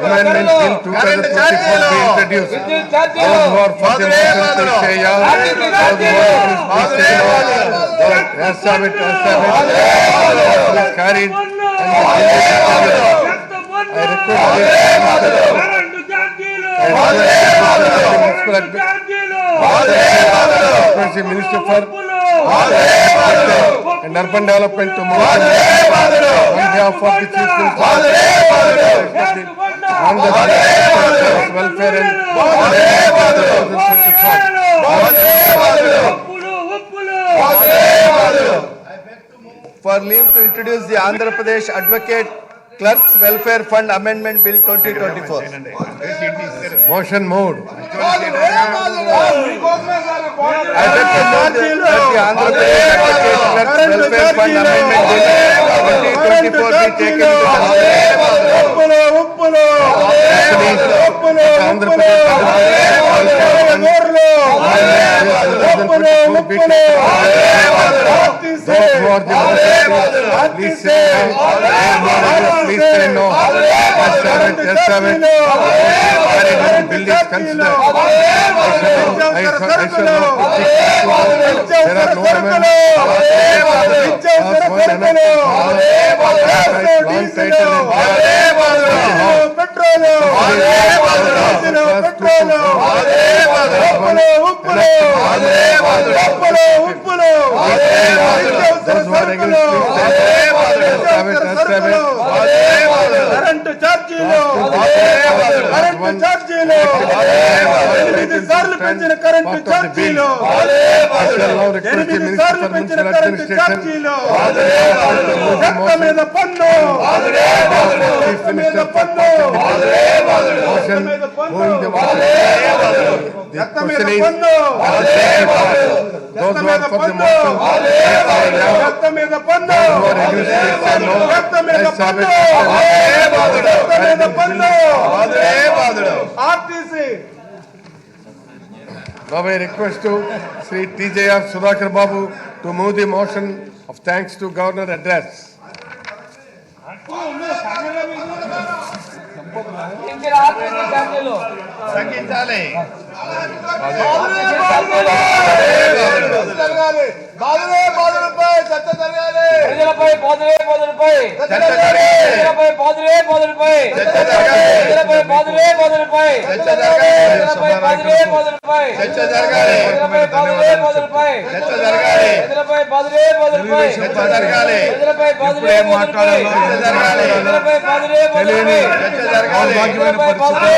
women will till introduced. Minister for and urban development to. For leave to introduce the Andhra Pradesh Advocate Clerks Welfare Fund Amendment Bill 2024. Motion moved. I beg to know that the Andhra Pradesh Advocate Clerks Welfare Fund Amendment Bill There are no amendments. Current ఛార్జీలు current ఛార్జీలు సార్లు పెంచిన current ఛార్జీలు ఎనిమిది సార్లు పెంచిన current ఛార్జీలు చెత్త మీద పన్ను చెత్త మీద పన్ను Motion మీద పన్ను చెత్త మీద పన్ను for the పన్ను. చెత్త మీద పన్ను. చెత్త మీద పన్ను. చెత్త మీద పన్ను RTC Now I request to Sri TJR Sudhakar Babu to move the motion of thanks to Governor address. इनके हाथ में से कर ले लो सकिन चाले बादरे बादरे बादरे बादरे बादरे ప్రజలపై బాధలే బాధలపై ప్రజలపై బాధలే బాధలపై ప్రజలపై బాధలే బాధలపై ప్రజలపై బాధలే బాధలపై ప్రజలపై బాధలే బాధలపై ప్రజలపై బాధలే బాధలపై ప్రజలపై బాధలే బాధలపై ప్రజలపై బాధలే